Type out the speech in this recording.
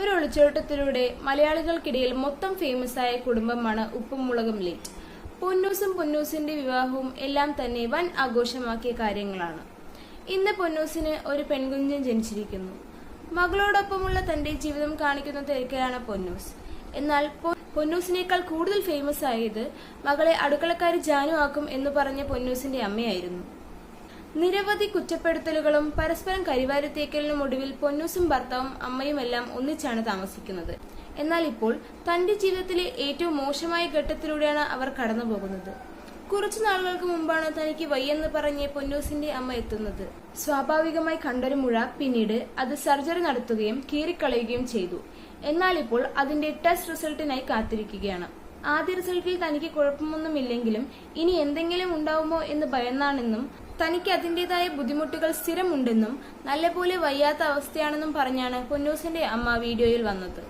ഒരു ഒളിച്ചോട്ടത്തിലൂടെ മലയാളികൾക്കിടയിൽ മൊത്തം ഫേമസ് ആയ കുടുംബമാണ് ഉപ്പും മുളകും ലേറ്റ്. പൊന്നൂസും പൊന്നൂസിന്റെ വിവാഹവും എല്ലാം തന്നെ വൻ ആഘോഷമാക്കിയ കാര്യങ്ങളാണ്. ഇന്ന് പൊന്നൂസിന് ഒരു പെൺകുഞ്ഞും ജനിച്ചിരിക്കുന്നു. മകളോടൊപ്പമുള്ള തന്റെ ജീവിതം കാണിക്കുന്ന തിരക്കിലാണ് പൊന്നൂസ്. എന്നാൽ പൊന്നൂസിനേക്കാൾ കൂടുതൽ ഫേമസ് ആയത് മകളെ അടുക്കളക്കാരി ജാനു ആക്കും എന്ന് പറഞ്ഞ പൊന്നൂസിന്റെ അമ്മയായിരുന്നു. നിരവധി കുറ്റപ്പെടുത്തലുകളും പരസ്പരം കരിവാരത്തേക്കലിനും ഒടുവിൽ പൊന്നൂസും ഭർത്താവും അമ്മയുമെല്ലാം ഒന്നിച്ചാണ് താമസിക്കുന്നത്. എന്നാൽ ഇപ്പോൾ തന്റെ ജീവിതത്തിലെ ഏറ്റവും മോശമായ ഘട്ടത്തിലൂടെയാണ് അവർ കടന്നുപോകുന്നത്. കുറച്ചു നാളുകൾക്ക് മുമ്പാണ് തനിക്ക് വയ്യെന്ന് പറഞ്ഞ് പൊന്നൂസിന്റെ അമ്മ എത്തുന്നത്. സ്വാഭാവികമായി കണ്ടൊരു മുഴ പിന്നീട് അത് സർജറി നടത്തുകയും കീറിക്കളയുകയും ചെയ്തു. എന്നാൽ ഇപ്പോൾ അതിന്റെ ടെസ്റ്റ് റിസൾട്ടിനായി കാത്തിരിക്കുകയാണ്. ആദ്യ റിസൾട്ടിൽ തനിക്ക് കുഴപ്പമൊന്നുമില്ലെങ്കിലും ഇനി എന്തെങ്കിലും ഉണ്ടാവുമോ എന്ന് ഭയന്നാണെന്നും തനിക്ക് അതിന്റേതായ ബുദ്ധിമുട്ടുകൾ സ്ഥിരമുണ്ടെന്നും നല്ലപോലെ വയ്യാത്ത അവസ്ഥയാണെന്നും പറഞ്ഞാണ് പൊന്നൂസിന്റെ അമ്മ വീഡിയോയിൽ വന്നത്.